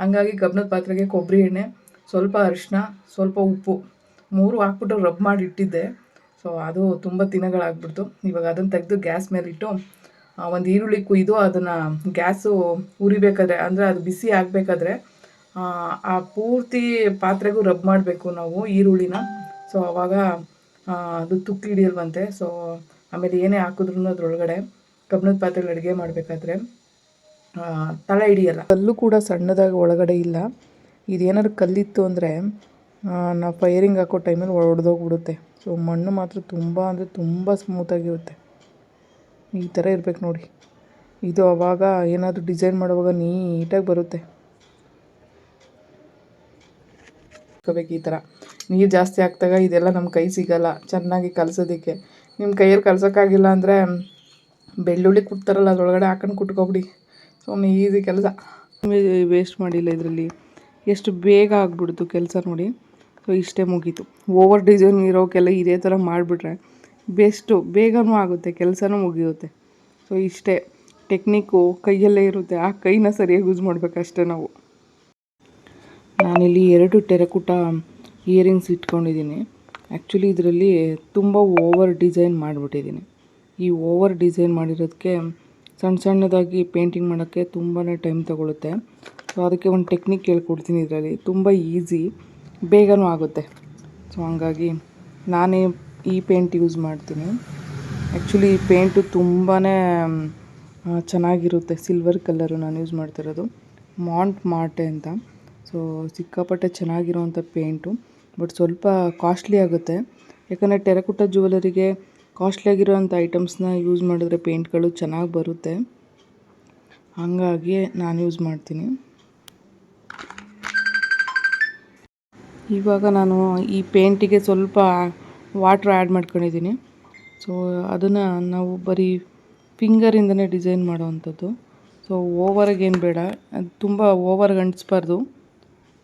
ಹಂಗಾಗಿ ಕಬ್ಬಿಣದ ಪಾತ್ರೆಗೆ ಕೊಬ್ಬರಿ ಎಣ್ಣೆ, ಸ್ವಲ್ಪ ಅರಿಶಿನ ಸ್ವಲ್ಪ ಉಪ್ಪು, ಮೂರು ಹಾಕ್ಬಿಟ್ಟು ರಬ್ ಮಾಡಿ ಇಟ್ಟಿದ್ದೆ. ಸೊ ಅದು ತುಂಬ ದಿನಗಳಾಗ್ಬಿಡ್ತು. ಇವಾಗ ಅದನ್ನು ತೆಗೆದು ಗ್ಯಾಸ್ ಮೇಲೆ ಇಟ್ಟು ಒಂದು ಈರುಳ್ಳಿ ಕುಯ್ದು ಅದನ್ನು ಗ್ಯಾಸು ಉರಿಬೇಕಾದ್ರೆ ಅಂದರೆ ಅದು ಬಿಸಿ ಆಗಬೇಕಾದ್ರೆ, ಆ ಪೂರ್ತಿ ಪಾತ್ರೆಗೂ ರಬ್ ಮಾಡಬೇಕು ನಾವು ಈರುಳ್ಳಿನ. ಸೊ ಆವಾಗ ಅದು ತುಕ್ಕಿ ಹಿಡಿಯಲ್ವಂತೆ. ಸೊ ಆಮೇಲೆ ಏನೇ ಹಾಕಿದ್ರು ಅದರೊಳಗಡೆ ಕಬ್ಬಿಣದ ಪಾತ್ರೆಗಳು ಅಡುಗೆ ಮಾಡಬೇಕಾದ್ರೆ ತಳ ಹಿಡಿಯಲ್ಲ. ಕಲ್ಲು ಕೂಡ ಸಣ್ಣದಾಗಿ ಒಳಗಡೆ ಇಲ್ಲ. ಇದೇನಾದ್ರು ಕಲ್ಲಿತ್ತು ಅಂದರೆ ನಾವು ಫೈರಿಂಗ್ ಹಾಕೋ ಟೈಮಲ್ಲಿ ಒಡೆದೋಗ್ಬಿಡುತ್ತೆ. ಸೊ ಮಣ್ಣು ಮಾತ್ರ ತುಂಬ ಅಂದರೆ ತುಂಬ ಸ್ಮೂತಾಗಿರುತ್ತೆ ಈ ಥರ ಇರಬೇಕು ನೋಡಿ. ಇದು ಅವಾಗ ಏನಾದರೂ ಡಿಸೈನ್ ಮಾಡುವಾಗ ನೀಟಾಗಿ ಬರುತ್ತೆ. ಹಾಕೋಬೇಕು ಈ ಥರ ನೀರು ಜಾಸ್ತಿ ಹಾಕ್ದಾಗ ಇದೆಲ್ಲ ನಮ್ಮ ಕೈ ಸಿಗಲ್ಲ. ಚೆನ್ನಾಗಿ ಕಲಸೋದಕ್ಕೆ. ನಿಮ್ಮ ಕೈಯಲ್ಲಿ ಕಲಸೋಕ್ಕಾಗಿಲ್ಲ ಅಂದರೆ, ಬೆಳ್ಳುಳ್ಳಿ ಕುಟ್ತಾರಲ್ಲ ಅದರೊಳಗಡೆ ಹಾಕೊಂಡು ಕುಟ್ಕೊಬಿಡಿ. ಸುಮ್ಮನೆ ಈಸಿ ಕೆಲಸ. ವೇಸ್ಟ್ ಮಾಡಿಲ್ಲ ಇದರಲ್ಲಿ. ಎಷ್ಟು ಬೇಗ ಆಗ್ಬಿಡ್ತು ಕೆಲಸ ನೋಡಿ. ಸೊ ಇಷ್ಟೇ ಮುಗೀತು. ಓವರ್ ಡಿಸೈನ್ ಇರೋಕ್ಕೆಲ್ಲ ಇದೇ ಥರ ಮಾಡಿಬಿಟ್ರೆ ಬೆಸ್ಟು ಬೇಗನೂ ಆಗುತ್ತೆ, ಕೆಲಸನೂ ಮುಗಿಯುತ್ತೆ. ಸೊ ಇಷ್ಟೇ. ಟೆಕ್ನಿಕ್ಕು ಕೈಯಲ್ಲೇ ಇರುತ್ತೆ. ಆ ಕೈನ ಸರಿಯಾಗಿ ಯೂಸ್ ಮಾಡಬೇಕಷ್ಟೇ ನಾವು. ನಾನಿಲ್ಲಿ ಎರಡು ಟೆರಕುಟ ಇಯರಿಂಗ್ಸ್ ಇಟ್ಕೊಂಡಿದ್ದೀನಿ. ಆ್ಯಕ್ಚುಲಿ ಇದರಲ್ಲಿ ತುಂಬ ಓವರ್ ಡಿಸೈನ್ ಮಾಡಿಬಿಟ್ಟಿದ್ದೀನಿ. ಈ ಓವರ್ ಡಿಸೈನ್ ಮಾಡಿರೋದಕ್ಕೆ ಸಣ್ಣ ಸಣ್ಣದಾಗಿ ಪೇಂಟಿಂಗ್ ಮಾಡೋಕ್ಕೆ ತುಂಬಾ ಟೈಮ್ ತಗೊಳುತ್ತೆ. ಸೊ ಅದಕ್ಕೆ ಒಂದು ಟೆಕ್ನಿಕ್ ಹೇಳ್ಕೊಡ್ತೀನಿ ಇದರಲ್ಲಿ. ತುಂಬ ಈಸಿ ಬೇಗನೂ ಆಗುತ್ತೆ. ಸೊ ಹಂಗಾಗಿ ನಾನೇ ಈ ಪೇಂಟ್ ಯೂಸ್ ಮಾಡ್ತೀನಿ. ಆ್ಯಕ್ಚುಲಿ ಈ ಪೇಂಟು ತುಂಬಾ ಚೆನ್ನಾಗಿರುತ್ತೆ. ಸಿಲ್ವರ್ ಕಲರು ನಾನು ಯೂಸ್ ಮಾಡ್ತಿರೋದು. ಮಾಂಟ್ ಮಾರ್ಟೆ ಅಂತ. ಸೊ ಸಿಕ್ಕಾಪಟ್ಟೆ ಚೆನ್ನಾಗಿರೋವಂಥ ಪೇಂಟು ಬಟ್ ಸ್ವಲ್ಪ ಕಾಸ್ಟ್ಲಿ ಆಗುತ್ತೆ. ಯಾಕಂದರೆ ಟೆರಕುಟ ಜ್ಯುವೆಲರಿಗೆ ಕಾಸ್ಟ್ಲಿ ಆಗಿರೋವಂಥ ಐಟಮ್ಸ್ನ ಯೂಸ್ ಮಾಡಿದ್ರೆ ಪೇಂಟ್ಗಳು ಚೆನ್ನಾಗಿ ಬರುತ್ತೆ. ಹಾಗಾಗಿ ನಾನು ಯೂಸ್ ಮಾಡ್ತೀನಿ. ಇವಾಗ ನಾನು ಈ ಪೇಂಟಿಗೆ ಸ್ವಲ್ಪ ವಾಟ್ರ್ ಆ್ಯಡ್ ಮಾಡ್ಕೊಂಡಿದ್ದೀನಿ. ಸೊ, ಅದನ್ನು ನಾವು ಬರೀ ಫಿಂಗರಿಂದನೇ ಡಿಸೈನ್ ಮಾಡೋವಂಥದ್ದು. ಸೊ, ಓವರಾಗಿ ಏನು ಬೇಡ. ಅದು ತುಂಬ ಓವರ್ ಅಂಟಿಸ್ಬಾರ್ದು.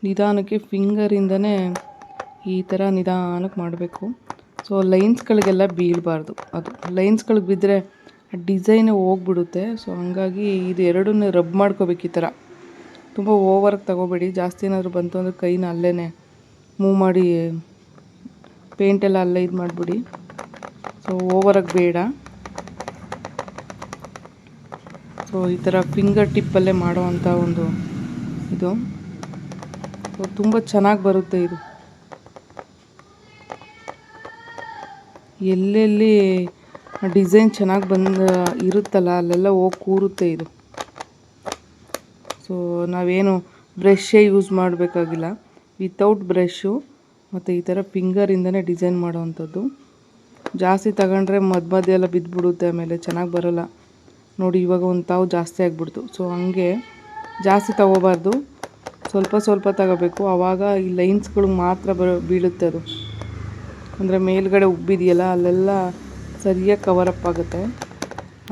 ನಿಧಾನಕ್ಕೆ ಫಿಂಗರಿಂದನೇ ಈ ಥರ ನಿಧಾನಕ್ಕೆ ಮಾಡಬೇಕು. ಸೊ ಲೈನ್ಸ್ಗಳಿಗೆಲ್ಲ ಬೀಳಬಾರ್ದು. ಅದು ಲೈನ್ಸ್ಗಳಿಗೆ ಬಿದ್ದರೆ ಡಿಸೈನೇ ಹೋಗ್ಬಿಡುತ್ತೆ. ಸೊ ಹಂಗಾಗಿ ಇದು ಎರಡನ್ನೂ ರಬ್ ಮಾಡ್ಕೋಬೇಕು ಈ ಥರ. ತುಂಬ ಓವರ್ಗೆ ತಗೋಬೇಡಿ. ಜಾಸ್ತಿ ಏನಾದರೂ ಬಂತು ಅಂದರೆ ಕೈನ ಅಲ್ಲೇ ಮೂವ್ ಮಾಡಿ ಪೇಂಟೆಲ್ಲ ಅಲ್ಲೇ ಇದು ಮಾಡಿಬಿಡಿ. ಸೊ ಓವರಾಗಿ ಬೇಡ. ಸೊ ಈ ಥರ ಫಿಂಗರ್ ಟಿಪ್ಪಲ್ಲೇ ಮಾಡೋವಂಥ ಒಂದು ಇದು. ಸೊ ತುಂಬ ಚೆನ್ನಾಗಿ ಬರುತ್ತೆ ಇದು. ಎಲ್ಲೆಲ್ಲಿ ಡಿಸೈನ್ ಚೆನ್ನಾಗಿ ಬಂದು ಇರುತ್ತಲ್ಲ, ಅಲ್ಲೆಲ್ಲ ಹೋಗಿ ಕೂರುತ್ತೆ ಇದು. ಸೊ ನಾವೇನು ಬ್ರಷೇ ಯೂಸ್ ಮಾಡಬೇಕಾಗಿಲ್ಲ. ವಿತೌಟ್ ಬ್ರಷು ಮತ್ತು ಈ ಥರ ಫಿಂಗರಿಂದನೇ ಡಿಸೈನ್ ಮಾಡೋವಂಥದ್ದು. ಜಾಸ್ತಿ ತಗೊಂಡ್ರೆ ಮಧ್ಯ ಮಧ್ಯ ಎಲ್ಲ ಬಿದ್ದುಬಿಡುತ್ತೆ ಆಮೇಲೆ ಚೆನ್ನಾಗಿ ಬರೋಲ್ಲ. ನೋಡಿ, ಇವಾಗ ಒಂದು ತಾವು ಜಾಸ್ತಿ ಆಗಿಬಿಡ್ತು. ಸೊ ಹಂಗೆ ಜಾಸ್ತಿ ತಗೋಬಾರ್ದು. ಸ್ವಲ್ಪ ಸ್ವಲ್ಪ ತಗೋಬೇಕು. ಆವಾಗ ಈ ಲೈನ್ಸ್ಗಳಿಗೆ ಮಾತ್ರ ಬೀಳುತ್ತೆ ಅದು. ಅಂದರೆ ಮೇಲ್ಗಡೆ ಉಬ್ಬಿದೆಯಲ್ಲ, ಅಲ್ಲೆಲ್ಲ ಸರಿಯಾಗಿ ಕವರಪ್ ಆಗುತ್ತೆ.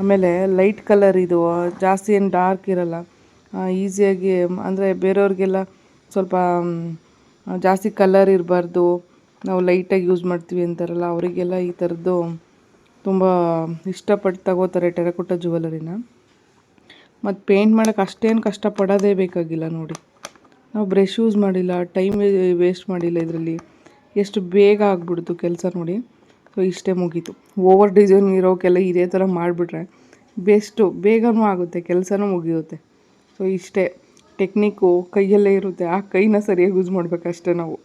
ಆಮೇಲೆ ಲೈಟ್ ಕಲರ್ ಇದು ಜಾಸ್ತಿ ಏನು ಡಾರ್ಕ್ ಇರಲ್ಲ. ಈಸಿಯಾಗಿ ಅಂದರೆ ಬೇರೆಯವ್ರಿಗೆಲ್ಲ ಸ್ವಲ್ಪ ಜಾಸ್ತಿ ಕಲರ್ ಇರಬಾರ್ದು. ನಾವು ಲೈಟಾಗಿ ಯೂಸ್ ಮಾಡ್ತೀವಿ ಅಂತಾರಲ್ಲ, ಅವರಿಗೆಲ್ಲ ಈ ಥರದ್ದು ತುಂಬ ಇಷ್ಟಪಟ್ಟು ತಗೋತಾರೆ ಟೆರಕೋಟ ಜುವೆಲರಿನ ಮತ್ತು ಪೇಂಟ್ ಮಾಡೋಕ್ಕೆ ಅಷ್ಟೇನು ಕಷ್ಟಪಡೋದೇ ಬೇಕಾಗಿಲ್ಲ ನೋಡಿ. ನಾವು ಬ್ರಷ್ ಯೂಸ್ ಮಾಡಿಲ್ಲ ಟೈಮ್ ವೇಸ್ಟ್ ಮಾಡಿಲ್ಲ ಇದರಲ್ಲಿ. ಎಷ್ಟು ಬೇಗ ಆಗ್ಬಿಡ್ತು ಕೆಲಸ ನೋಡಿ. ಸೊ ಇಷ್ಟೇ ಮುಗೀತು. ಓವರ್ ಡಿಸೈನ್ ಇರೋಕ್ಕೆಲ್ಲ ಇದೇ ಥರ ಮಾಡಿಬಿಟ್ರೆ ಬೆಸ್ಟು ಬೇಗನೂ ಆಗುತ್ತೆ, ಕೆಲಸನೂ ಮುಗಿಯುತ್ತೆ. ಸೊ ಇಷ್ಟೇ. ಟೆಕ್ನಿಕ್ಕು ಕೈಯಲ್ಲೇ ಇರುತ್ತೆ, ಆ ಕೈನ ಸರಿಯಾಗಿ ಯೂಸ್ ಮಾಡಬೇಕಷ್ಟೇ ನಾವು.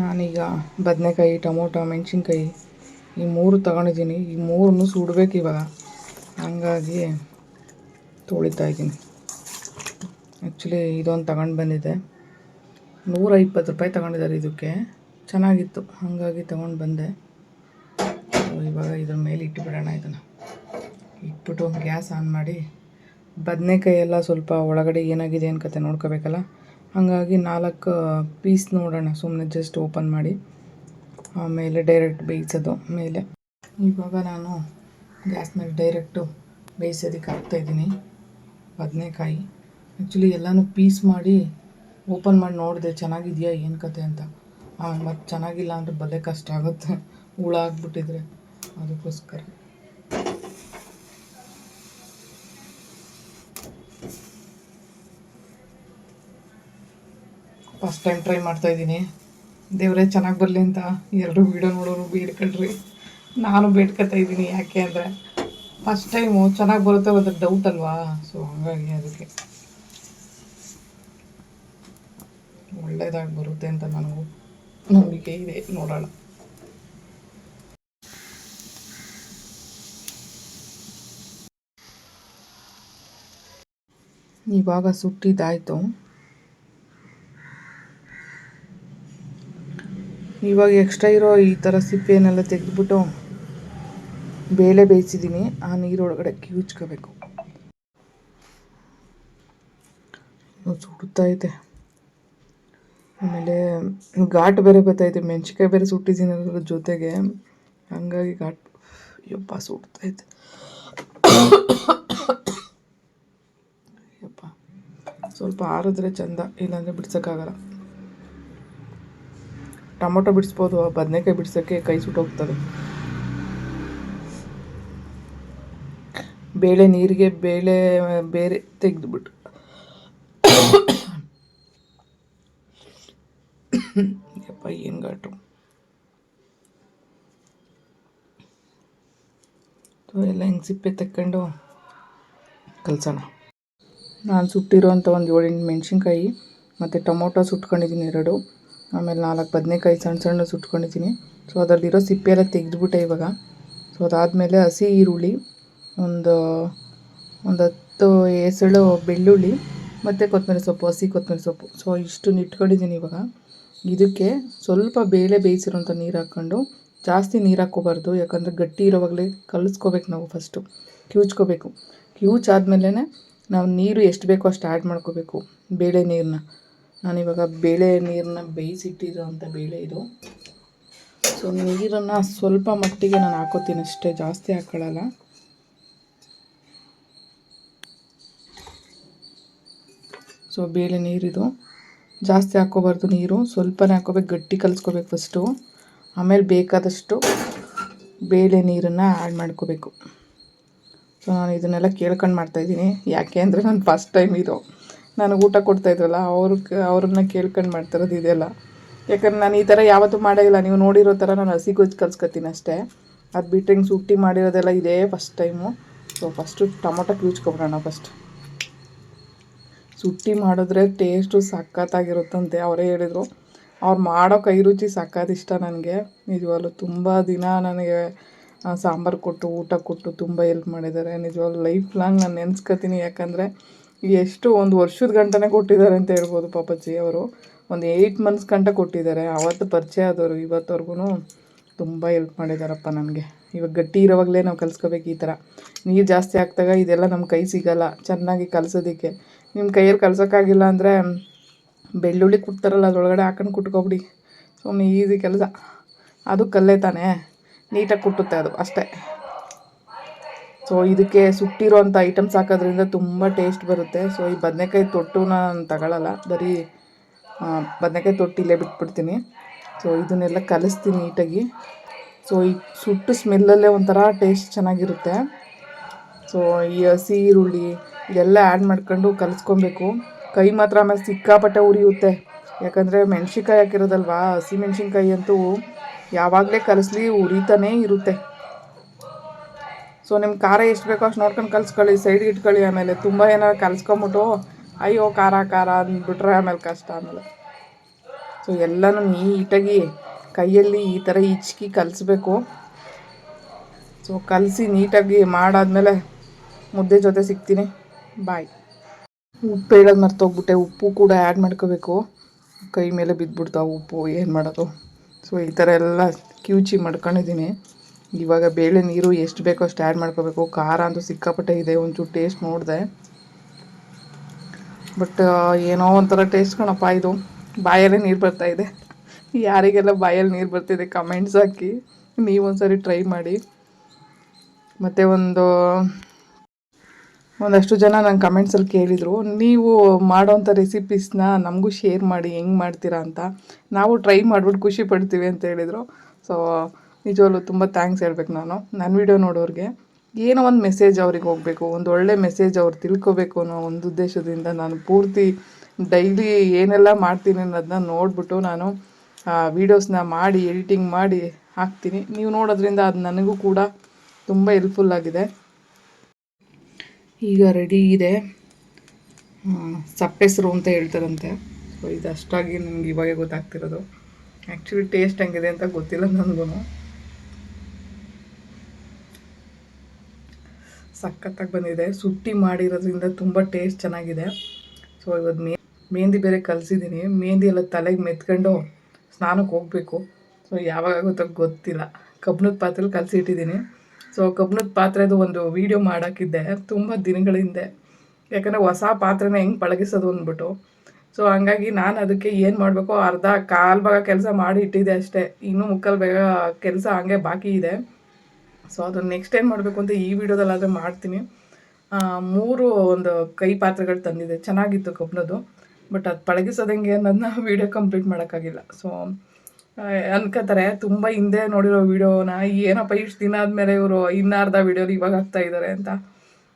ನಾನೀಗ ಬದನೆಕಾಯಿ, ಟೊಮೊಟೊ, ಮೆಣಸಿನ್ಕಾಯಿ ಈ ಮೂರು ತಗೊಂಡಿದ್ದೀನಿ. ಈ ಮೂರನ್ನು ಸುಡಬೇಕು ಇವಾಗ. ಹಂಗಾಗಿ ತೊಳಿತಾ ಇದ್ದೀನಿ. ಆ್ಯಕ್ಚುಲಿ ಇದೊಂದು ತಗೊಂಡು ಬಂದಿದ್ದೆ. ನೂರ ಇಪ್ಪತ್ತು ರೂಪಾಯಿ ತಗೊಂಡಿದ್ದಾರೆ ಇದಕ್ಕೆ. ಚೆನ್ನಾಗಿತ್ತು. ಹಾಗಾಗಿ ತೊಗೊಂಡು ಬಂದೆ. ಇವಾಗ ಇದ್ರ ಮೇಲೆ ಇಟ್ಟುಬಿಡೋಣ ಇದನ್ನು. ಇಟ್ಬಿಟ್ಟು ಗ್ಯಾಸ್ ಆನ್ ಮಾಡಿ, ಬದನೆಕಾಯಿ ಎಲ್ಲ ಸ್ವಲ್ಪ ಒಳಗಡೆ ಏನಾಗಿದೆ ಏನು ಕತೆ ನೋಡ್ಕೋಬೇಕಲ್ಲ? ಹಾಗಾಗಿ ನಾಲ್ಕು ಪೀಸ್ ನೋಡೋಣ. ಸುಮ್ಮನೆ ಜಸ್ಟ್ ಓಪನ್ ಮಾಡಿ. ಆಮೇಲೆ ಡೈರೆಕ್ಟ್ ಬೇಯಿಸೋದು. ಮೇಲೆ ಇವಾಗ ನಾನು ಗ್ಯಾಸ್ ಮೇಲೆ ಡೈರೆಕ್ಟು ಬೇಯಿಸೋದಕ್ಕೆ ಹಾಕ್ತಾಯಿದ್ದೀನಿ ಬದನೆಕಾಯಿ. ಆ್ಯಕ್ಚುಲಿ ಎಲ್ಲನೂ ಪೀಸ್ ಮಾಡಿ ಓಪನ್ ಮಾಡಿ ನೋಡಿದೆ, ಚೆನ್ನಾಗಿದೆಯಾ? ಏನು ಕತೆ ಅಂತ? ಮತ್ತು ಚೆನ್ನಾಗಿಲ್ಲ ಅಂದರೆ ಬಲೆ ಕಷ್ಟ ಆಗುತ್ತೆ. ಹುಳ ಆಗ್ಬಿಟ್ಟಿದ್ರೆ ಅದಕ್ಕೋಸ್ಕರ. ಫಸ್ಟ್ ಟೈಮ್ ಟ್ರೈ ಮಾಡ್ತಾ ಇದ್ದೀನಿ. ದೇವರೇ, ಚೆನ್ನಾಗಿ ಬರಲಿ ಅಂತ ಎಲ್ಲರೂ ವೀಡಿಯೋ ನೋಡೋರು ಬೇಡ್ಕೊಳ್ರಿ ನಾನು ಬೇಡ್ಕೊತಾ ಇದ್ದೀನಿ ಯಾಕೆ ಅಂದರೆ ಫಸ್ಟ್ ಟೈಮು ಚೆನ್ನಾಗಿ ಬರುತ್ತೆ ಒಂದು ಡೌಟ್ ಅಲ್ವಾ? ಸೊ ಹಾಗಾಗಿ ಅದಕ್ಕೆ. ಒಳ್ಳೇದಾಗಿ ಬರುತ್ತೆ ಅಂತ ನನಗೂ ನಂಬಿಕೆ ಇದೆ. ನೋಡೋಣ. ಇವಾಗ ಸುಟ್ಟಿದ್ದಾಯಿತು. ಇವಾಗ ಎಕ್ಸ್ಟ್ರಾ ಇರೋ ಈ ಥರ ಸಿಪ್ಪೆಯನ್ನೆಲ್ಲ ತೆಗೆದುಬಿಟ್ಟು ಬೇಳೆ ಬೇಯಿಸಿದ್ದೀನಿ. ಆ ನೀರೊಳಗಡೆ ಕಿವುಚ್ಕೋಬೇಕು. ಸುಡ್ತೈತೆ ಆಮೇಲೆ ಘಾಟ್ ಬೇರೆ ಬರ್ತೈತೆ ಮೆಣಸಿನ್ಕಾಯಿ ಬೇರೆ ಸುಟ್ಟಿದ್ದೀನಿ ಅದ್ರ ಜೊತೆಗೆ ಹಂಗಾಗಿ ಘಾಟ್ ಯಪ್ಪ ಸುಡ್ತೈತೆ. ಯಪ್ಪ, ಸ್ವಲ್ಪ ಆರಿದ್ರೆ ಚಂದ, ಇಲ್ಲಾಂದರೆ ಬಿಡ್ಸೋಕ್ಕಾಗಲ್ಲ. ಟೊಮೊಟೊ ಬಿಡಿಸ್ಬೋದು, ಬದನೆಕಾಯಿ ಬಿಡ್ಸೋಕ್ಕೆ ಕೈ ಸುಟ್ಟೋಗ್ತದೆ. ಬೇಳೆ ನೀರಿಗೆ, ಬೇಳೆ ಬೇರೆ ತೆಗೆದುಬಿಟ್ಟು. ಯಪ್ಪ, ಏನು ಘಾಟು. ಎಲ್ಲ ಹಿಂಗೆ ಸಿಪ್ಪೆ ತಕ್ಕೊಂಡು ಕಲ್ಸೋಣ. ನಾನು ಸುಟ್ಟಿರೋಂಥ ಒಂದು ಏಳೆಂಟು ಮೆಣಸಿನ್ಕಾಯಿ ಮತ್ತು ಟೊಮೊಟೊ ಸುಟ್ಕೊಂಡಿದ್ದೀನಿ ಎರಡು. ಆಮೇಲೆ ನಾಲ್ಕು ಬದನೆಕಾಯಿ ಸಣ್ಣ ಸಣ್ಣ ಸುಟ್ಕೊಂಡಿದ್ದೀನಿ. ಸೊ ಅದರಲ್ಲಿರೋ ಸಿಪ್ಪೆ ಎಲ್ಲ ತೆಗೆದ್ಬಿಟ್ಟೆ ಇವಾಗ. ಸೊ ಅದಾದಮೇಲೆ ಹಸಿ ಈರುಳ್ಳಿ, ಒಂದು ಒಂದು ಹತ್ತು ಎಸಳು ಬೆಳ್ಳುಳ್ಳಿ ಮತ್ತು ಕೊತ್ತಂಬರಿ ಸೊಪ್ಪು, ಹಸಿ ಕೊತ್ತಂಬರಿ ಸೊಪ್ಪು. ಸೊ ಇಷ್ಟನ್ನು ಇಟ್ಕೊಂಡಿದ್ದೀನಿ ಇವಾಗ. ಇದಕ್ಕೆ ಸ್ವಲ್ಪ ಬೇಳೆ ಬೇಯಿಸಿರೋಂಥ ನೀರು ಹಾಕ್ಕೊಂಡು ಜಾಸ್ತಿ ನೀರು ಹಾಕ್ಕೋಬಾರ್ದು. ಯಾಕಂದರೆ ಗಟ್ಟಿ ಇರೋವಾಗಲೇ ಕಲಿಸ್ಕೋಬೇಕು ನಾವು ಫಸ್ಟು ಕಿವುಚ್ಕೋಬೇಕು. ಕಿವುಚಾದ್ಮೇಲೆ ನಾವು ನೀರು ಎಷ್ಟು ಬೇಕೋ ಅಷ್ಟು ಆ್ಯಡ್ ಮಾಡ್ಕೋಬೇಕು ಬೇಳೆ ನೀರನ್ನ ನಾನಿವಾಗ ಬೇಳೆ ನೀರನ್ನ ಬೇಯಿಸಿಟ್ಟಿರೋ ಅಂಥ ಬೇಳೆ ಇದು. ಸೊ ನೀರನ್ನು ಸ್ವಲ್ಪ ಮಟ್ಟಿಗೆ ನಾನು ಹಾಕೋತೀನಿ ಅಷ್ಟೇ. ಜಾಸ್ತಿ ಹಾಕ್ಕೊಳ್ಳಲ್ಲ ಸೊ ಬೇಳೆ ನೀರಿದು. ಜಾಸ್ತಿ ಹಾಕ್ಕೋಬಾರ್ದು ನೀರು, ಸ್ವಲ್ಪನೇ ಹಾಕೋಬೇಕು, ಗಟ್ಟಿ ಕಲಿಸ್ಕೋಬೇಕು ಫಸ್ಟು ಆಮೇಲೆ ಬೇಕಾದಷ್ಟು ಬೇಳೆ ನೀರನ್ನು ಆ್ಯಡ್ ಮಾಡ್ಕೋಬೇಕು. ಸೊ ನಾನು ಇದನ್ನೆಲ್ಲ ಕೇಳ್ಕೊಂಡು ಮಾಡ್ತಾಯಿದ್ದೀನಿ ಯಾಕೆ ಅಂದರೆ ನಾನು ಫಸ್ಟ್ ಟೈಮ್ ಇದು. ನನಗೆ ಊಟ ಕೊಡ್ತಾಯಿದ್ರಲ್ಲ ಅವ್ರ ಅವ್ರನ್ನ ಕೇಳ್ಕೊಂಡು ಮಾಡ್ತಿರೋದು ಇದೆಲ್ಲ. ಯಾಕಂದ್ರೆ ನಾನು ಈ ಥರ ಯಾವತ್ತೂ ಇಲ್ಲ. ನೀವು ನೋಡಿರೋ ಥರ ನಾನು ಹಸಿ ಗೊಜ್ಜು ಕಲ್ಸ್ಕೊತೀನಿ ಅಷ್ಟೇ. ಅದು ಬಿಟ್ಟು ಹಿಂಗೆ ಸುಟ್ಟಿ ಮಾಡಿರೋದೆಲ್ಲ ಇದೇ first time so first tomato ಕ್ಯೂಚ್ಕೊಬಿಡೋಣ first ಸುಟ್ಟಿ ಮಾಡಿದ್ರೆ ಟೇಸ್ಟು ಸಖತ್ತಾಗಿರುತ್ತಂತೆ ಅವರೇ ಹೇಳಿದರು. ಅವ್ರು ಮಾಡೋ ಕೈ ರುಚಿ ಸಖತ್ ಇಷ್ಟ ನನಗೆ. ನಿಜವಾಗ್ಲೂ ತುಂಬ ದಿನ ನನಗೆ ಸಾಂಬಾರು ಕೊಟ್ಟು, ಊಟ ಕೊಟ್ಟು ತುಂಬ ಹೆಲ್ಪ್ ಮಾಡಿದ್ದಾರೆ. ನಿಜವಾಗ್ಲೂ ಲೈಫ್ ಲಾಂಗ್ ನಾನು ನೆನೆಸ್ಕೊತೀನಿ. ಯಾಕಂದರೆ ಎಷ್ಟು ಒಂದು ವರ್ಷದ ಗಂಟನೇ ಕೊಟ್ಟಿದ್ದಾರೆ ಅಂತ ಹೇಳ್ಬೋದು ಪಾಪಾಜಿ ಅವರು. ಒಂದು ಏಯ್ಟ್ ಮಂತ್ಸ್ ಗಂಟ ಕೊಟ್ಟಿದ್ದಾರೆ. ಆವತ್ತು ಪರಿಚಯ ಆದವರು ಇವತ್ತವರೆಗೂ ತುಂಬ ಹೆಲ್ಪ್ ಮಾಡಿದಾರಪ್ಪ ನನಗೆ. ಇವಾಗ ಗಟ್ಟಿ ಇರೋವಾಗಲೇ ನಾವು ಕಲಿಸ್ಕೋಬೇಕು ಈ ಥರ ನೀರು ಜಾಸ್ತಿ ಹಾಕ್ದಾಗ ಇದೆಲ್ಲ ನಮ್ಮ ಕೈ ಸಿಗಲ್ಲ. ಚೆನ್ನಾಗಿ ಕಲಸೋದಕ್ಕೆ. ನಿಮ್ಮ ಕೈಯಲ್ಲಿ ಕಲ್ಸೋಕ್ಕಾಗಿಲ್ಲ ಅಂದರೆ ಬೆಳ್ಳುಳ್ಳಿ ಕುಟ್ತಾರಲ್ಲ ಅದರೊಳಗಡೆ ಹಾಕೊಂಡು ಕುಟ್ಕೊಬಿಡಿ. ಸುಮ್ಮನೆ ಈಸಿ ಕೆಲಸ. ಅದು ಕಲ್ಲೇ ತಾನೇ. ನೀಟಾಗಿ ಕುಟ್ಟುತ್ತೆ ಅದು ಅಷ್ಟೇ. ಸೊ ಇದಕ್ಕೆ ಸುಟ್ಟಿರೋಂಥ ಐಟಮ್ಸ್ ಹಾಕೋದ್ರಿಂದ ತುಂಬ ಟೇಸ್ಟ್ ಬರುತ್ತೆ. ಸೊ ಈ ಬದನೆಕಾಯಿ ತೊಟ್ಟು ನಾನು ತಗೊಳ್ಳಲ್ಲ ಬರೀ ಬದನೆಕಾಯಿ ತೊಟ್ಟು ಇಲ್ಲೇ ಬಿಟ್ಬಿಡ್ತೀನಿ. ಸೊ ಇದನ್ನೆಲ್ಲ ಕಲಿಸ್ತೀನಿ ನೀಟಾಗಿ. ಸೊ ಈ ಸುಟ್ಟು ಸ್ಮೆಲ್ಲಲ್ಲೇ ಒಂಥರ ಟೇಸ್ಟ್ ಚೆನ್ನಾಗಿರುತ್ತೆ. ಸೊ ಈ ಹಸಿ ಈರುಳ್ಳಿ ಇದೆಲ್ಲ ಆ್ಯಡ್ ಮಾಡ್ಕೊಂಡು ಕಲಿಸ್ಕೊಬೇಕು. ಕೈ ಮಾತ್ರ ಆಮೇಲೆ ಸಿಕ್ಕಾಪಟ್ಟೆ ಉರಿಯುತ್ತೆ. ಯಾಕಂದರೆ ಮೆಣ್ಸಿನ್ಕಾಯಿ ಹಾಕಿರೋದಲ್ವಾ? ಹಸಿ ಮೆಣಸಿನ್ಕಾಯಿ ಅಂತೂ ಯಾವಾಗಲೇ ಕಲಿಸ್ಲಿ ಉರಿತಾನೇ ಇರುತ್ತೆ. ಸೊ ನಿಮ್ಮ ಖಾರ ಎಷ್ಟು ಬೇಕೋ ಅಷ್ಟು ನೋಡ್ಕೊಂಡು ಕಲಿಸ್ಕೊಳ್ಳಿ. ಸೈಡ್ಗೆ ಇಟ್ಕೊಳ್ಳಿ ಆಮೇಲೆ. ತುಂಬ ಏನಾರು ಕಲಿಸ್ಕೊಂಬಿಟ್ಟು, ಅಯ್ಯೋ, ಖಾರ ಖಾರ ಅಂದ್ಬಿಟ್ರೆ ಆಮೇಲೆ ಕಷ್ಟ ಆಮೇಲೆ. ಸೊ ಎಲ್ಲನೂ ನೀಟಾಗಿ ಕೈಯಲ್ಲಿ ಈ ಥರ ಹಿಚ್ಕಿ ಕಲಿಸ್ಬೇಕು. ಸೊ ಕಲಸಿ ನೀಟಾಗಿ ಮಾಡಾದ್ಮೇಲೆ ಮುದ್ದೆ ಜೊತೆ ಸಿಗ್ತೀನಿ. ಬಾಯ್. ಉಪ್ಪು ಹೇಳೋದು ಮರ್ತೋಗ್ಬಿಟ್ಟೆ. ಉಪ್ಪು ಕೂಡ ಆ್ಯಡ್ ಮಾಡ್ಕೋಬೇಕು. ಕೈ ಮೇಲೆ ಬಿದ್ದುಬಿಡ್ತಾವೆ ಉಪ್ಪು. ಏನು ಮಾಡೋದು? ಸೊ ಈ ಥರ ಎಲ್ಲ ಕ್ಯೂಚಿ ಮಾಡ್ಕೊಂಡಿದ್ದೀನಿ. ಇವಾಗ ಬೇಳೆ ನೀರು ಎಷ್ಟು ಬೇಕೋ ಅಷ್ಟು ಆ್ಯಡ್ ಮಾಡ್ಕೋಬೇಕು. ಖಾರ ಅಂತೂ ಸಿಕ್ಕಾಪಟ್ಟೆ ಇದೆ. ಒಂಚೂರು ಟೇಸ್ಟ್ ನೋಡಿದೆ. ಬಟ್ ಏನೋ ಒಂಥರ ಟೇಸ್ಟ್ ಕಣಪ್ಪ ಇದು. ಬಾಯಲ್ಲೇ ನೀರು ಬರ್ತಾಯಿದೆ ಯಾರಿಗೆಲ್ಲ ಬಾಯಲ್ಲಿ ನೀರು ಬರ್ತಿದೆ ಕಮೆಂಟ್ಸ್ ಹಾಕಿ. ನೀವೊಂದ್ಸರಿ ಟ್ರೈ ಮಾಡಿ. ಮತ್ತು ಒಂದು ಒಂದಷ್ಟು ಜನ ನನ್ನ ಕಮೆಂಟ್ಸಲ್ಲಿ ಕೇಳಿದರು, ನೀವು ಮಾಡೋವಂಥ ರೆಸಿಪೀಸ್ನ ನಮಗೂ ಶೇರ್ ಮಾಡಿ, ಹೆಂಗೆ ಮಾಡ್ತೀರಾ ಅಂತ? ನಾವು ಟ್ರೈ ಮಾಡ್ಬಿಟ್ಟು ಖುಷಿ ಪಡ್ತೀವಿ ಅಂತ ಹೇಳಿದರು. ಸೊ ನಿಜವಾಗ್ಲೂ ತುಂಬ ಥ್ಯಾಂಕ್ಸ್ ಹೇಳ್ಬೇಕು ನಾನು. ನನ್ನ ವಿಡಿಯೋ ನೋಡೋರಿಗೆ ಏನೋ ಒಂದು ಮೆಸೇಜ್ ಅವ್ರಿಗೆ ಹೋಗಬೇಕು, ಒಂದು ಒಳ್ಳೆ ಮೆಸೇಜ್ ಅವ್ರು ತಿಳ್ಕೊಬೇಕು ಅನ್ನೋ ಒಂದು ಉದ್ದೇಶದಿಂದ ನಾನು ಪೂರ್ತಿ ಡೈಲಿ ಏನೆಲ್ಲ ಮಾಡ್ತೀನಿ ಅನ್ನೋದನ್ನ ನೋಡಿಬಿಟ್ಟು ನಾನು ವೀಡಿಯೋಸ್ನ ಮಾಡಿ ಎಡಿಟಿಂಗ್ ಮಾಡಿ ಹಾಕ್ತೀನಿ. ನೀವು ನೋಡೋದ್ರಿಂದ ಅದು ನನಗೂ ಕೂಡ ತುಂಬ ಹೆಲ್ಪ್ಫುಲ್ ಆಗಿದೆ. ಈಗ ರೆಡಿ ಇದೆ. ಸಪ್ಪೆಸರು ಅಂತ ಹೇಳ್ತಾರಂತೆ. ಸೊ ಇದು ಅಷ್ಟಾಗಿ ನನಗೆ ಇವಾಗೆ ಗೊತ್ತಾಗ್ತಿರೋದು. ಆ್ಯಕ್ಚುಲಿ ಟೇಸ್ಟ್ ಹೆಂಗಿದೆ ಅಂತ ಗೊತ್ತಿಲ್ಲ ನನಗೂ ಸಖತ್ತಾಗಿ ಬಂದಿದೆ. ಸುಟ್ಟಿ ಮಾಡಿರೋದ್ರಿಂದ ತುಂಬ ಟೇಸ್ಟ್ ಚೆನ್ನಾಗಿದೆ. ಸೊ ಇವತ್ತು ಮೇ ಮೆಹಂದಿ ಬೇರೆ ಕಲಿಸಿದ್ದೀನಿ ಮೆಹಂದಿ ಎಲ್ಲ ತಲೆಗೆ ಮೆತ್ಕೊಂಡು ಸ್ನಾನಕ್ಕೆ ಹೋಗಬೇಕು. ಸೊ ಯಾವಾಗ ಆಗುತ್ತೋ ಗೊತ್ತಿಲ್ಲ. ಕಬ್ಬಿಣದ ಪಾತ್ರೆಲಿ ಕಲಸಿಟ್ಟಿದ್ದೀನಿ ಸೊ ಕಬ್ಬಿಣದ ಪಾತ್ರೆದು ಒಂದು ವೀಡಿಯೋ ಮಾಡೋಕ್ಕಿದ್ದೆ ತುಂಬ ದಿನಗಳ ಹಿಂದೆ. ಯಾಕಂದರೆ ಹೊಸ ಪಾತ್ರೆನ ಹೆಂಗೆ ಪಳಗಿಸೋದು ಅಂದ್ಬಿಟ್ಟು. ಸೊ ಹಂಗಾಗಿ ನಾನು ಅದಕ್ಕೆ ಏನು ಮಾಡಬೇಕು, ಅರ್ಧ ಕಾಲು ಭಾಗ ಕೆಲಸ ಮಾಡಿ ಇಟ್ಟಿದ್ದೆ ಅಷ್ಟೇ. ಇನ್ನೂ ಮುಕ್ಕಾಲು ಬೇಗ ಕೆಲಸ ಹಂಗೆ ಬಾಕಿ ಇದೆ. ಸೊ ಅದನ್ನು ನೆಕ್ಸ್ಟ್ ಏನು ಮಾಡಬೇಕು ಅಂತ ಈ ವಿಡಿಯೋದಲ್ಲಾದರೆ ಮಾಡ್ತೀನಿ. ಮೂರು ಒಂದು ಕೈ ಪಾತ್ರೆಗಳು ತಂದಿದೆ. ಚೆನ್ನಾಗಿತ್ತು ಕಬ್ಬಿಣದ್ದು ಬಟ್ ಅದು ಪಳಗಿಸೋದಂಗೆ ನನ್ನ ಅನ್ನೋದನ್ನ ವೀಡಿಯೋ ಕಂಪ್ಲೀಟ್ ಮಾಡೋಕ್ಕಾಗಿಲ್ಲ. ಸೊ ಅನ್ಕೋತಾರೆ, ತುಂಬ ಹಿಂದೆ ನೋಡಿರೋ ವಿಡಿಯೋನ ಏನಪ್ಪ ಇಷ್ಟು ದಿನ ಆದಮೇಲೆ ಇವರು ಇನ್ನಾರ್ಧ ವಿಡಿಯೋ ಇವಾಗ ಆಗ್ತಾ ಇದ್ದಾರೆ ಅಂತ.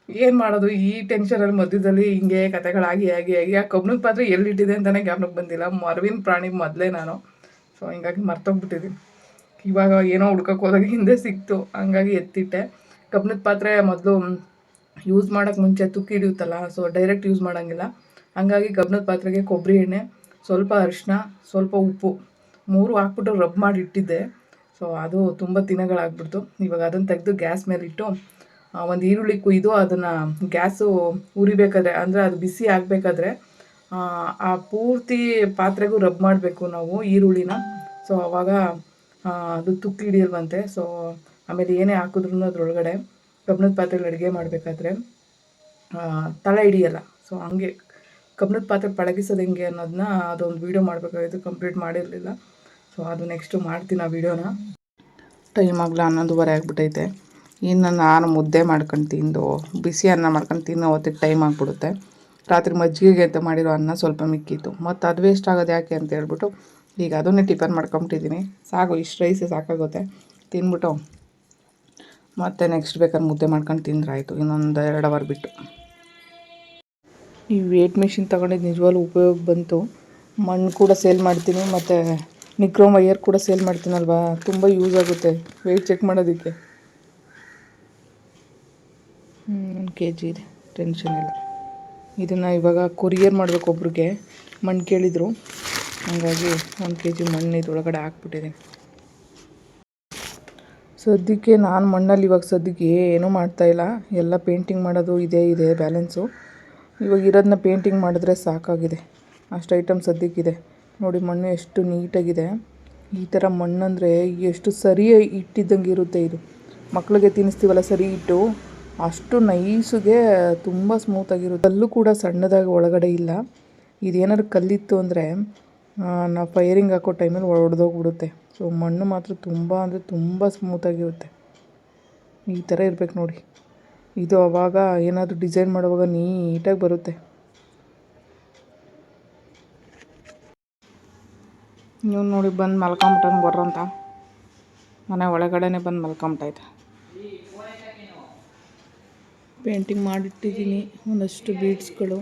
ಏನು ಮಾಡೋದು, ಈ ಟೆನ್ಷನಲ್ಲಿ ಮಧ್ಯದಲ್ಲಿ ಹಿಂಗೆ ಕತೆಗಳಾಗಿ ಆಗಿ ಆಗಿ ಆ ಕಬ್ಬಿಣದ ಪಾತ್ರೆ ಎಲ್ಲಿಟ್ಟಿದೆ ಅಂತಲೇ ಜ್ಞಾಪನಕ್ಕೆ ಬಂದಿಲ್ಲ. ಮರವಿನ ಪ್ರಾಣಿ ಮೊದಲೇ ನಾನು. ಸೊ ಹಿಂಗಾಗಿ ಮರ್ತೋಗ್ಬಿಟ್ಟಿದ್ದೀನಿ. ಇವಾಗ ಏನೋ ಹುಡ್ಕಕ್ಕೆ ಹೋದಾಗ ಹಿಂದೆ ಸಿಕ್ತು. ಹಂಗಾಗಿ ಎತ್ತಿಟ್ಟೆ. ಕಬ್ಬಿಣದ ಪಾತ್ರೆ ಮೊದಲು ಯೂಸ್ ಮಾಡೋಕ್ಕೆ ಮುಂಚೆ ತುಕ್ಕಿ ಹಿಡಿಯುತ್ತಲ್ಲ ಸೊ ಡೈರೆಕ್ಟ್ ಯೂಸ್ ಮಾಡೋಂಗಿಲ್ಲ. ಹಂಗಾಗಿ ಕಬ್ಬಿಣದ ಪಾತ್ರೆಗೆ ಕೊಬ್ಬರಿ ಎಣ್ಣೆ, ಸ್ವಲ್ಪ ಅರಿಶಿನ ಸ್ವಲ್ಪ ಉಪ್ಪು. ಮೂರು ಹಾಕ್ಬಿಟ್ಟು ರಬ್ ಮಾಡಿ ಇಟ್ಟಿದ್ದೆ. ಸೊ ಅದು ತುಂಬ ದಿನಗಳಾಗ್ಬಿಡ್ತು. ಇವಾಗ ಅದನ್ನು ತೆಗೆದು ಗ್ಯಾಸ್ ಮೇಲೆ ಇಟ್ಟು ಒಂದು ಈರುಳ್ಳಿ ಕುಯ್ದು ಅದನ್ನು ಗ್ಯಾಸು ಉರಿಬೇಕಾದ್ರೆ, ಅಂದರೆ ಅದು ಬಿಸಿ ಆಗಬೇಕಾದ್ರೆ, ಆ ಪೂರ್ತಿ ಪಾತ್ರೆಗೂ ರಬ್ ಮಾಡಬೇಕು ನಾವು ಈರುಳ್ಳಿನ. ಸೊ ಅವಾಗ ಅದು ತುಕ್ಕಿ ಹಿಡಿಯಲ್ವಂತೆ. ಸೊ ಆಮೇಲೆ ಏನೇ ಹಾಕಿದ್ರು ಅದರೊಳಗಡೆ ಕಬ್ಬಣದ ಪಾತ್ರೆಗಳು ಅಡುಗೆ ಮಾಡಬೇಕಾದ್ರೆ ತಳ ಹಿಡಿಯಲ್ಲ. ಸೊ ಹಂಗೆ ಕಬ್ಬಿಣದ ಪಾತ್ರೆ ಪಳಗಿಸೋದು ಹೆಂಗೆ ಅನ್ನೋದನ್ನ ಅದೊಂದು ವೀಡಿಯೋ ಮಾಡಬೇಕಾಗಿತ್ತು ಕಂಪ್ಲೀಟ್ ಮಾಡಿರಲಿಲ್ಲ. ಸೊ ಅದು ನೆಕ್ಸ್ಟು ಮಾಡ್ತೀನಿ ಆ ವೀಡಿಯೋನ ಟೈಮ್ ಆಗಲ ಹನ್ನೊಂದುವರೆ ಆಗಿಬಿಟ್ಟೈತೆ ಇನ್ನು ನಾನು ಮುದ್ದೆ ಮಾಡ್ಕೊಂಡು ತಿಂದು, ಬಿಸಿ ಅನ್ನ ಮಾಡ್ಕೊಂಡು ತಿನ್ನೋ ಹೊತ್ತಿಗೆ ಟೈಮ್ ಆಗಿಬಿಡುತ್ತೆ. ರಾತ್ರಿ ಮಜ್ಜಿಗೆಗೆ ಅಂತ ಮಾಡಿರೋ ಅನ್ನ ಸ್ವಲ್ಪ ಮಿಕ್ಕಿತ್ತು. ಮತ್ತು ಅದು ವೇಸ್ಟ್ ಆಗೋದು ಯಾಕೆ ಅಂತ ಹೇಳ್ಬಿಟ್ಟು, ಈಗ ಅದನ್ನೇ ಟಿಫನ್ ಮಾಡ್ಕೊಂಬಿಟ್ಟಿದ್ದೀನಿ. ಸಾಕು ಇಷ್ಟು ರೈಸೇ ಸಾಕಾಗುತ್ತೆ. ತಿಂದ್ಬಿಟ್ಟು ಮತ್ತೆ ನೆಕ್ಸ್ಟ್ ಬೇಕಾದ್ರೆ ಮುದ್ದೆ ಮಾಡ್ಕೊಂಡು ತಿಂದ್ರೆ ಆಯಿತು. ಇನ್ನೊಂದು ಎರಡು ಅವರ್ ಬಿಟ್ಟು. ಈ ವೇಟ್ ಮಿಷಿನ್ ತಗೊಂಡಿದ್ದು ನಿಜವಾಗ್ಲೂ ಉಪಯೋಗ ಬಂತು. ಮಣ್ಣು ಕೂಡ ಸೇಲ್ ಮಾಡ್ತೀನಿ, ಮತ್ತು ನಿಕ್ರೋಮ್ ವೈಯರ್ ಕೂಡ ಸೇಲ್ ಮಾಡ್ತೀನಲ್ವಾ? ತುಂಬ ಯೂಸ್ ಆಗುತ್ತೆ ವೆಯ್ಟ್ ಚೆಕ್ ಮಾಡೋದಕ್ಕೆ. ಒಂದು ಕೆ ಜಿ ಇದೆ. ಟೆನ್ಷನ್ ಇಲ್ಲ. ಇದನ್ನು ಇವಾಗ ಕೊರಿಯರ್ ಮಾಡಬೇಕು ಒಬ್ರಿಗೆ. ಮಣ್ಣು ಕೇಳಿದರು. ಹಾಗಾಗಿ ಒಂದು ಕೆ ಜಿ ಮಣ್ಣು ಇದ್ರೊಳಗಡೆ ಹಾಕ್ಬಿಟ್ಟಿದ್ದೀನಿ ಸದ್ಯಕ್ಕೆ ನಾನು ಮಣ್ಣಲ್ಲಿ ಇವಾಗ ಸದ್ಯಕ್ಕೆ ಏನೂ ಮಾಡ್ತಾಯಿಲ್ಲ ಎಲ್ಲ ಪೇಂಟಿಂಗ್ ಮಾಡೋದು, ಇದೇ, ಇದೆ ಬ್ಯಾಲೆನ್ಸು ಇವಾಗ ಇರೋದನ್ನ ಪೇಂಟಿಂಗ್ ಮಾಡಿದ್ರೆ ಸಾಕಾಗಿದೆ. ಅಷ್ಟು ಐಟಮ್ ಸದ್ಯಕ್ಕಿದೆ ನೋಡಿ, ಮಣ್ಣು ಎಷ್ಟು ನೀಟಾಗಿದೆ. ಈ ಥರ ಮಣ್ಣಂದರೆ ಎಷ್ಟು ಸರಿ ಇಟ್ಟಿದ್ದಂಗೆ ಇರುತ್ತೆ ಇದು. ಮಕ್ಕಳಿಗೆ ತಿನ್ನಿಸ್ತೀವಲ್ಲ ಸರಿ ಇಟ್ಟು, ಅಷ್ಟು ನೈಸಿಗೆ ತುಂಬ ಸ್ಮೂತಾಗಿರುತ್ತೆ ಅಲ್ಲೂ ಕೂಡ ಸಣ್ಣದಾಗಿ ಒಳಗಡೆ ಇಲ್ಲ. ಇದೇನಾದ್ರು ಕಲ್ಲಿತ್ತು ಅಂದರೆ ನಾವು ಫೈರಿಂಗ್ ಹಾಕೋ ಟೈಮಲ್ಲಿ ಒಡೆದೋಗ್ಬಿಡುತ್ತೆ. ಸೊ ಮಣ್ಣು ಮಾತ್ರ ತುಂಬ ಅಂದರೆ ತುಂಬ ಸ್ಮೂತಾಗಿರುತ್ತೆ ಈ ಥರ ಇರಬೇಕು ನೋಡಿ. ಇದು ಅವಾಗ ಏನಾದರೂ ಡಿಸೈನ್ ಮಾಡುವಾಗ ನೀಟಾಗಿ ಬರುತ್ತೆ. ನೀವು ನೋಡಿ ಬಂದು ಮಲ್ಕೊಂಬಿಟ್ಟಂಗೆ ಬರ್ರಂತ ಮನೆ ಒಳಗಡೆನೆ ಬಂದು ಮಲ್ಕೊಂಬಿಟ್ಟೈತೆ. ಪೇಂಟಿಂಗ್ ಮಾಡಿಟ್ಟಿದ್ದೀನಿ ಒಂದಷ್ಟು ಬೀಡ್ಸ್ಗಳು